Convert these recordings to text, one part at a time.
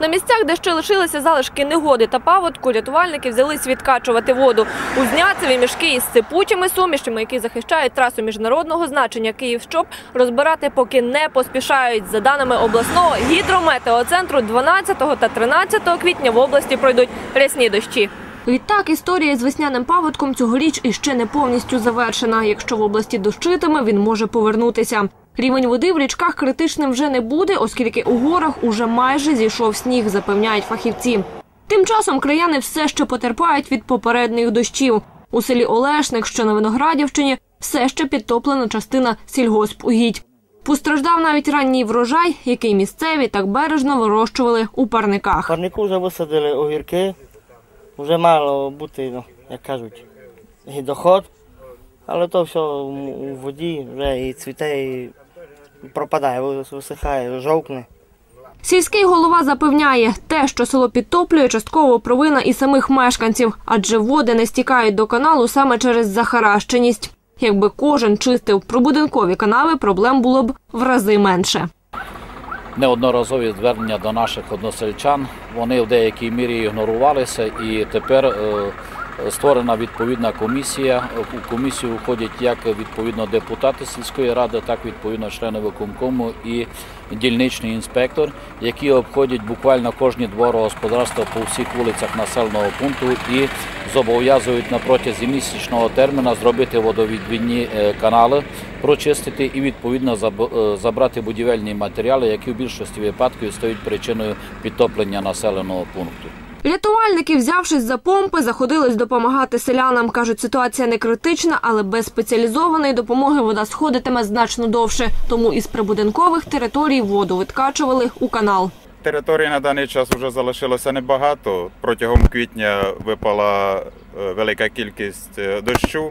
На місцях, де ще лишилися залишки негоди та паводку, рятувальники взялись відкачувати воду. Узняцеві мішки із сипучими сумішами, які захищають трасу міжнародного значення Київ-Щоб, розбирати поки не поспішають. За даними обласного гідрометеоцентру, 12 та 13 квітня в області пройдуть рясні дощі. Відтак, історія з весняним паводком цьогоріч іще не повністю завершена. Якщо в області дощитиме, він може повернутися. Рівень води в річках критичним вже не буде, оскільки у горах уже майже зійшов сніг, запевняють фахівці. Тим часом краяни все ще потерпають від попередніх дощів. У селі Олешник, що на Виноградівщині, все ще підтоплена частина сільгоспугідь. Постраждав навіть ранній врожай, який місцеві так бережно вирощували у парниках. Парнику вже висадили огірки, вже мало бути, ну, як кажуть, доход, але то все у воді вже і цвіте, і пропадає, висихає, жовкне. Сільський голова запевняє, те, що село підтоплює, частково провина і самих мешканців, адже води не стікають до каналу саме через захаращеність. Якби кожен чистив прибудинкові канави, проблем було б в рази менше. неодноразові звернення до наших односельчан. Вони в деякій мірі ігнорувалися, і тепер е, створена відповідна комісія. У комісію входять як відповідно депутати сільської ради, так відповідно члени виконкому і дільничний інспектор, які обходять буквально кожні дворогосподарства по всіх вулицях населеного пункту і зобов'язують на протязі місячного терміна зробити водовідвідні е, канали, прочистити і відповідно е, забрати будівельні матеріали, які в більшості випадків стають причиною підтоплення населеного пункту. Рятувальники, взявшись за помпи, заходились допомагати селянам. Кажуть, ситуація не критична, але без спеціалізованої допомоги вода сходитиме значно довше. Тому із прибудинкових територій воду відкачували у канал. Території на даний час вже залишилося небагато. Протягом квітня випала е, велика кількість е, дощу.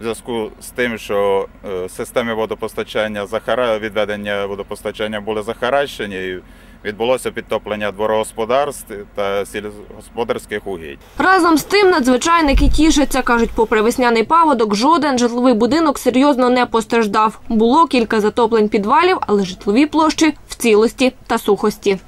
В зв'язку з тим, що е, системи водопостачання захара... відведення водопостачання були захаращені, і відбулося підтоплення дворогосподарств та сільськогосподарських угідь. Разом з тим надзвичайники тішаться. кажуть, попри весняний паводок, жоден житловий будинок серйозно не постраждав. Було кілька затоплень підвалів, але житлові площі в цілості та сухості.